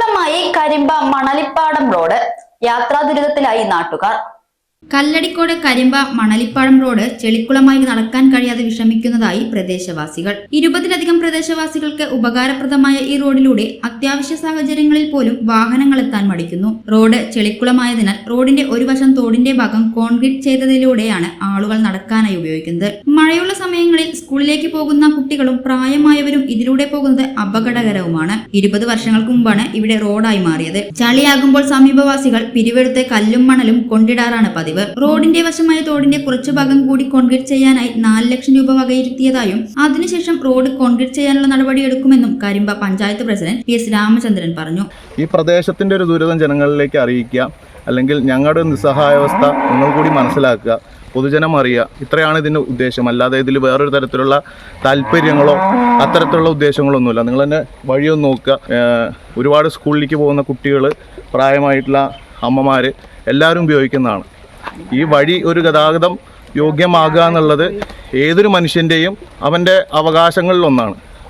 ചെളിക്കുളമായി Karimba Manalippadam road യാത്രാ ദുരിതത്തിലായി നാട്ടുകാർ. കല്ലടിക്കോട് കരിമ്പ മണലിപ്പാടം റോഡ് ചെളിക്കുളമായി നടക്കാൻ കഴിയാതെ വിഷമിക്കുന്നതായി പ്രദേശവാസികൾ. ഇരുപതിലധികം പ്രദേശവാസികൾക്ക് ഉപകാരപ്രദമായ ഈ റോഡിലൂടെ അത്യാവശ്യ സാഹചര്യങ്ങളിൽ പോലും വാഹനങ്ങൾ എത്താൻ മടിക്കുന്നു. റോഡ് ചെളിക്കുളമായതിനാൽ റോഡിന്റെ ഒരു വശം തോടിന്റെ ഭാഗം കോൺക്രീറ്റ് ചെയ്തതിലൂടെയാണ് ആളുകൾ നടക്കാനായി ഉപയോഗിക്കുന്നത്. മഴയുള്ള സമയങ്ങളിൽ സ്കൂളിലേക്ക് പോകുന്ന കുട്ടികളും പ്രായമായവരും ഇതിലൂടെ പോകുന്നത് അപകടകരവുമാണ്. ഇരുപത് വർഷങ്ങൾക്ക് മുമ്പാണ് ഇവിടെ റോഡായി മാറിയത്. ചളിയാകുമ്പോൾ സമീപവാസികൾ പിരിവെടുത്ത് കല്ലും മണലും കൊണ്ടിടാറാണ് പതിവ്. റോഡിന്റെ വശമായ തോടിന്റെ കുറച്ചു ഭാഗം കൂടി കോൺക്രീറ്റ് ചെയ്യാനായി നാല് ലക്ഷം രൂപ വകയിരുത്തിയതായും അതിനുശേഷം റോഡ് കോൺക്രീറ്റ് ചെയ്യാനുള്ള നടപടിയെടുക്കുമെന്നും Karimba panchayat president P S Ramachandran പറഞ്ഞു. ഈ പ്രദേശത്തിന്റെ ഒരു ദുരിതം ജനങ്ങളിലേക്ക് അറിയിക്കുക അല്ലെങ്കിൽ ഞങ്ങളുടെ നിസ്സഹായാവസ്ഥ നിങ്ങൾ കൂടി മനസ്സിലാക്കുക പൊതുജനം അറിയുക. ഇത്രയാണ് ഇതിന്റെ ഉദ്ദേശം. അല്ലാതെ ഇതിൽ വേറൊരു തരത്തിലുള്ള താല്പര്യങ്ങളോ അത്തരത്തിലുള്ള ഉദ്ദേശങ്ങളോ ഒന്നുമില്ല നിങ്ങൾ തന്നെ വഴിയൊന്ന് നോക്കുക. ഒരുപാട് സ്കൂളിലേക്ക് പോകുന്ന കുട്ടികൾ പ്രായമായിട്ടുള്ള അമ്മമാർ എല്ലാവരും ഉപയോഗിക്കുന്നതാണ്. ഈ വഴി ഒരു ഗതാഗതം യോഗ്യമാകുക എന്നുള്ളത് ഏതൊരു മനുഷ്യന്റെയും അവന്റെ അവകാശങ്ങളിലൊന്നാണ്